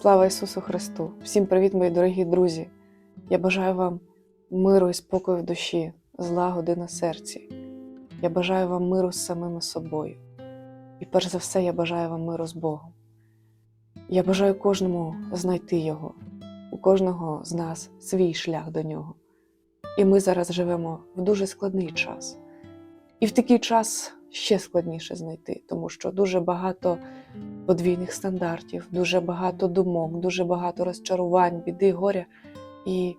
Слава Ісусу Христу! Всім привіт, мої дорогі друзі! Я бажаю вам миру і спокою в душі, злагоди на серці. Я бажаю вам миру з самими собою. І перш за все, я бажаю вам миру з Богом. Я бажаю кожному знайти Його, у кожного з нас свій шлях до нього. І ми зараз живемо в дуже складний час. І в такий час ще складніше знайти, тому що дуже багато подвійних стандартів, дуже багато думок, дуже багато розчарувань, біди, горя. І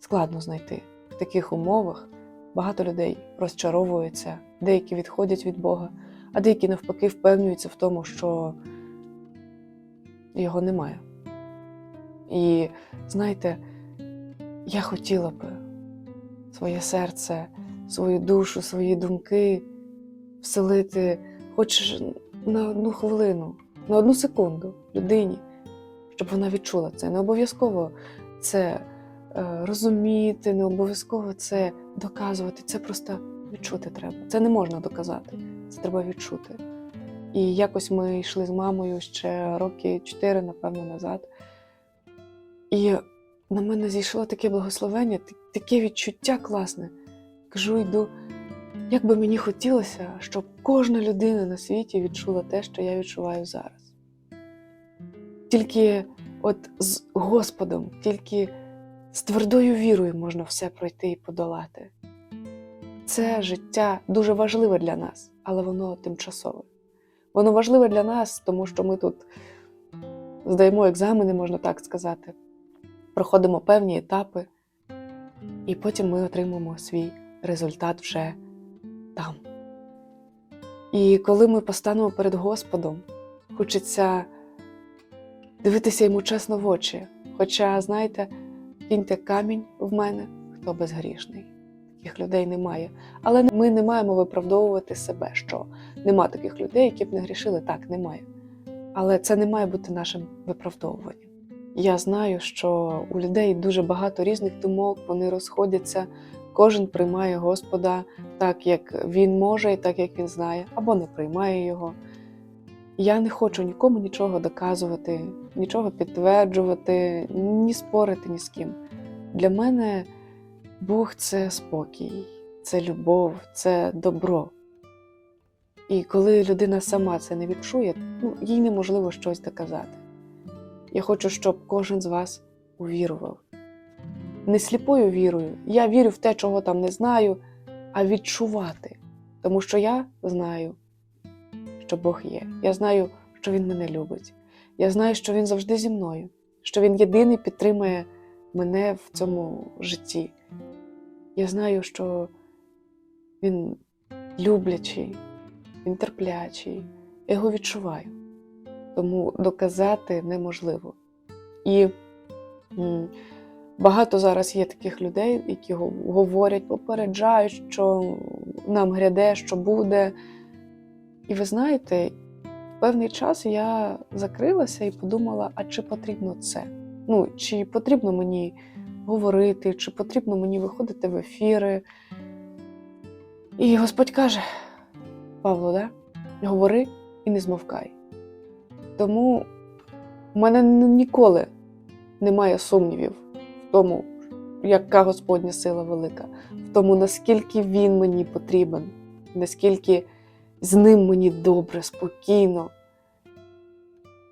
складно знайти. В таких умовах багато людей розчаровуються, деякі відходять від Бога, а деякі навпаки впевнюються в тому, що його немає. І знаєте, я хотіла б своє серце, свою душу, свої думки вселити хоч на одну хвилину, на одну секунду людині, щоб вона відчула це. Не обов'язково це е, розуміти, не обов'язково це доказувати. Це просто відчути треба. Це не можна доказати, це треба відчути. І якось ми йшли з мамою ще роки чотири, напевно, назад. І на мене зійшло таке благословення, таке відчуття класне. Кажу, йду. Як би мені хотілося, щоб кожна людина на світі відчула те, що я відчуваю зараз. Тільки от з Господом, тільки з твердою вірою можна все пройти і подолати. Це життя дуже важливе для нас, але воно тимчасове. Воно важливе для нас, тому що ми тут здаємо екзамени, можна так сказати, проходимо певні етапи, і потім ми отримаємо свій результат вже там. І коли ми постанемо перед Господом, хочеться дивитися йому чесно в очі. Хоча, знаєте, кіньте камінь в мене, хто безгрішний. Таких людей немає. Але ми не маємо виправдовувати себе, що нема таких людей, які б не грішили. Так, немає. Але це не має бути нашим виправдовуванням. Я знаю, що у людей дуже багато різних думок, вони розходяться, кожен приймає Господа так, як він може, і так, як він знає, або не приймає його. Я не хочу нікому нічого доказувати, нічого підтверджувати, ні спорити ні з ким. Для мене Бог це спокій, це любов, це добро. І коли людина сама це не відчує, ну, їй неможливо щось доказати. Я хочу, щоб кожен з вас увірував. Не сліпою вірою, я вірю в те, чого там не знаю, а відчувати. Тому що я знаю, що Бог є. Я знаю, що Він мене любить. Я знаю, що Він завжди зі мною, що Він єдиний підтримує мене в цьому житті. Я знаю, що Він люблячий, він терплячий. Я його відчуваю. Тому доказати неможливо. І багато зараз є таких людей, які говорять, попереджають, що нам гряде, що буде. І ви знаєте, певний час я закрилася і подумала, а чи потрібно це? Ну, чи потрібно мені говорити, чи потрібно мені виходити в ефіри. І Господь каже: Павло, да? говори і не змовкай. Тому в мене ніколи немає сумнівів в тому, яка Господня сила велика, в тому, наскільки Він мені потрібен, наскільки з ним мені добре, спокійно.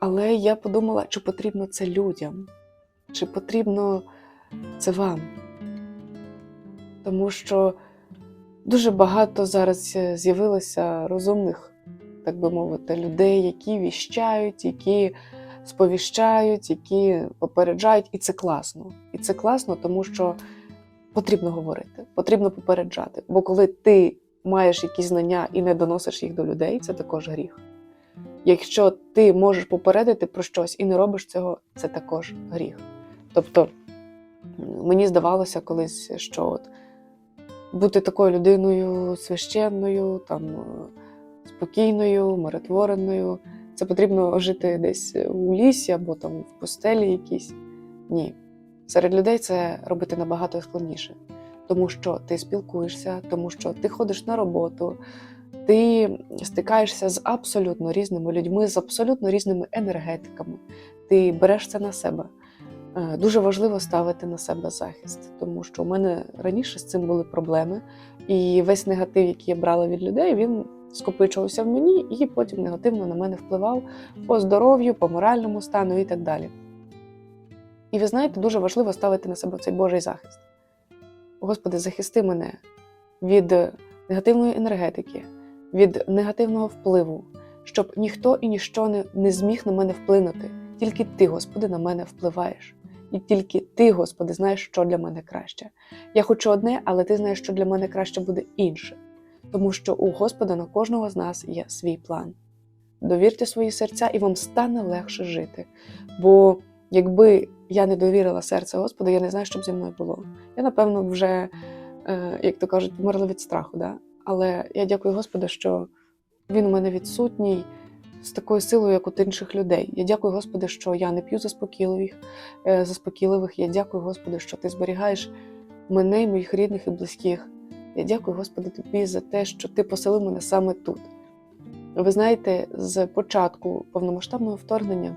Але я подумала, чи потрібно це людям, чи потрібно це вам. Тому що дуже багато зараз е, з'явилося розумних, так би мовити, людей, які віщають, які сповіщають, які попереджають, і це класно. І це класно, тому що потрібно говорити, потрібно попереджати. Бо коли ти маєш якісь знання і не доносиш їх до людей, це також гріх. Якщо ти можеш попередити про щось і не робиш цього, це також гріх. Тобто мені здавалося колись, що от бути такою людиною священною, там, спокійною, миротвореною, це потрібно жити десь у лісі або там в пустелі якійсь. Ні. Серед людей це робити набагато складніше, тому що ти спілкуєшся, тому що ти ходиш на роботу, ти стикаєшся з абсолютно різними людьми, з абсолютно різними енергетиками. ти береш це на себе. Е, Дуже важливо ставити на себе захист, тому що у мене раніше з цим були проблеми, і весь негатив, який я брала від людей, він скопичувався в мені і потім негативно на мене впливав по здоров'ю, по моральному стану і так далі. І ви знаєте, дуже важливо ставити на себе цей Божий захист. Господи, захисти мене від негативної енергетики, від негативного впливу, щоб ніхто і ніщо не, не зміг на мене вплинути. Тільки ти, Господи, на мене впливаєш. І тільки ти, Господи, знаєш, що для мене краще. Я хочу одне, але ти знаєш, що для мене краще буде інше. Тому що у Господа на кожного з нас є свій план. Довірте свої серця, і вам стане легше жити. Бо якби я не довірила серце Господа, я не знаю, що б зі мною було. Я, напевно, вже, е, як то кажуть, померла від страху. Да? Але я дякую Господу, що Він у мене відсутній з такою силою, як у інших людей. Я дякую Господи, що я не п'ю заспокійливих, е, заспокійливих. Я дякую Господи, що ти зберігаєш мене моїх рідних і близьких. Я дякую Господи тобі за те, що ти поселив мене саме тут. Ви знаєте, з початку повномасштабного вторгнення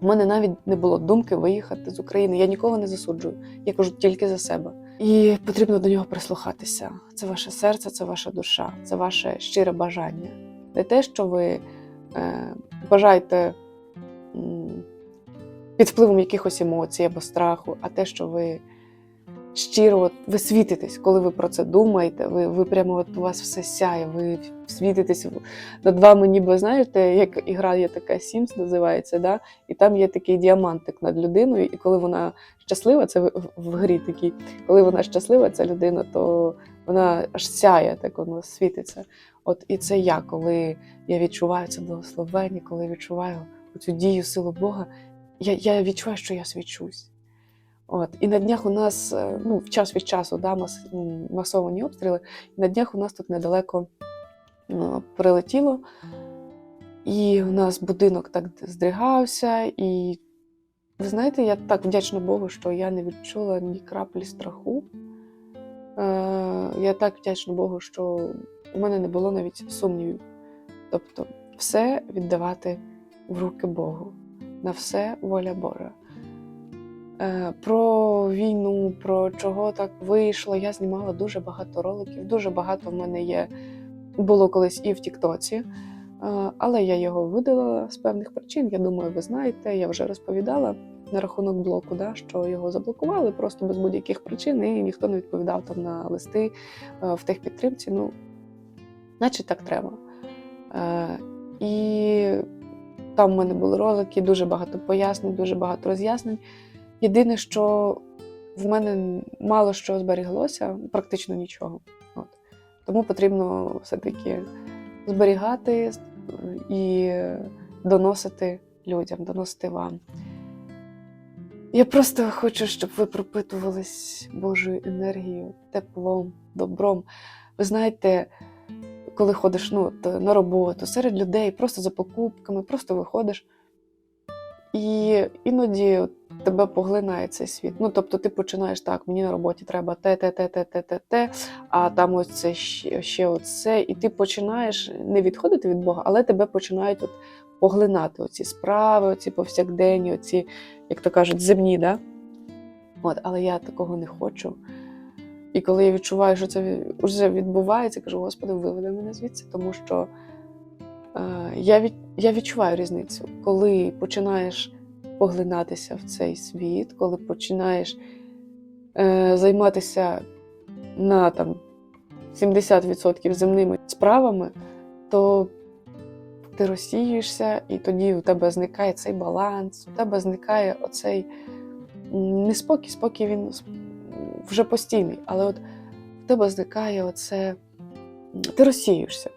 в мене навіть не було думки виїхати з України. Я нікого не засуджую. Я кажу тільки за себе. І потрібно до нього прислухатися. Це ваше серце, це ваша душа, це ваше щире бажання. Не те, що ви е, бажаєте під впливом якихось емоцій або страху, а те, що ви щиро от, ви світитесь, коли ви про це думаєте. Ви, ви прямо от у вас все сяє, ви світитесь над вами, ніби знаєте, як ігра є така Sims називається, да? і там є такий діамантик над людиною, і коли вона щаслива, це в, в грі такий, коли вона щаслива, ця людина, то вона аж сяє, так воно світиться. От і це я, коли я відчуваю це благословення, коли відчуваю цю дію, силу Бога, я, я відчуваю, що я свічусь. От. І на днях у нас, е, ну, в час від часу, да, мас, масовані обстріли, і на днях у нас тут недалеко ну, прилетіло, і у нас будинок так здригався. І ви знаєте, я так вдячна Богу, що я не відчула ні краплі страху. Е, я так вдячна Богу, що у мене не було навіть сумнівів. Тобто, все віддавати в руки Богу, на все воля Божа. Е, Про війну, про чого так вийшло. Я знімала дуже багато роликів, дуже багато в мене є. Було колись і в Тіктоці, е, але я його видалила з певних причин. Я думаю, ви знаєте, я вже розповідала на рахунок блоку, да, що його заблокували просто без будь-яких причин, і ніхто не відповідав там на листи е, в техпідтримці. Ну, наче так треба. І там в мене були ролики, дуже багато пояснень, дуже багато роз'яснень. Єдине, що в мене мало що зберіглося, практично нічого. От. Тому потрібно все-таки зберігати і доносити людям, доносити вам. Я просто хочу, щоб ви пропитувались Божою енергією, теплом, добром. Ви знаєте, коли ходиш ну, на роботу, серед людей, просто за покупками, просто виходиш. І іноді тебе поглинає цей світ. Ну, тобто ти починаєш так, мені на роботі треба те, те, те, те, те, те, те, а там ось це ще, ще оце. І ти починаєш не відходити від Бога, але тебе починають от поглинати оці справи, оці повсякденні, оці, як то кажуть, земні. Да? От, але я такого не хочу. І коли я відчуваю, що це вже відбувається, кажу, Господи, виведи мене звідси, тому що я, від, я відчуваю різницю, коли починаєш поглинатися в цей світ, коли починаєш е, займатися на там, 70% земними справами, то ти розсіюєшся, і тоді у тебе зникає цей баланс, у тебе зникає оцей неспокій, спокій він вже постійний, але от в тебе зникає оце, ти розсіюєшся,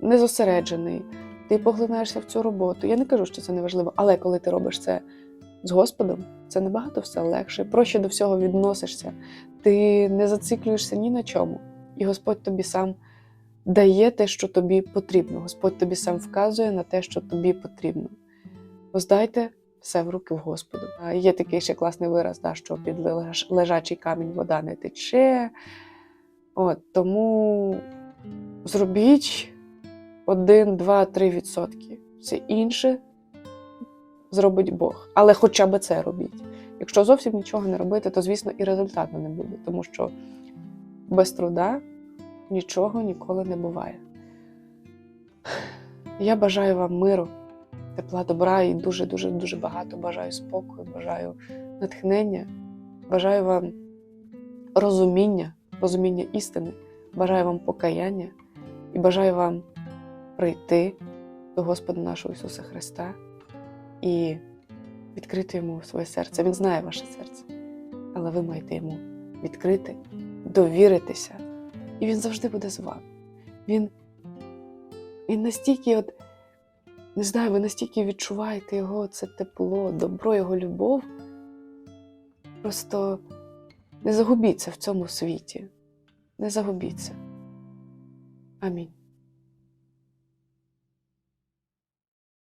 не зосереджений, ти поглинаєшся в цю роботу. Я не кажу, що це не важливо, але коли ти робиш це з Господом, це набагато все легше, проще до всього відносишся, ти не зациклюєшся ні на чому. І Господь тобі сам дає те, що тобі потрібно. Господь тобі сам вказує на те, що тобі потрібно. Поздайте все в руки в Господу. Є такий ще класний вираз, да, що під лежачий камінь вода не тече. От, тому зробіть 1, 2, 3 відсотки. Все інше зробить Бог. Але хоча б це робіть. Якщо зовсім нічого не робити, то звісно і результату не буде, тому що без труда нічого ніколи не буває. Я бажаю вам миру, тепла, добра і дуже, дуже, дуже багато бажаю спокою, бажаю натхнення, бажаю вам розуміння, розуміння істини, бажаю вам покаяння і бажаю вам прийти до Господа нашого Ісуса Христа і відкрити йому своє серце. Він знає ваше серце, але ви маєте йому відкрити, довіритися, і він завжди буде з вами. Він, він настільки, от, не знаю, ви настільки відчуваєте його це тепло, добро, його любов. Просто не загубіться в цьому світі. Не загубіться. Амінь.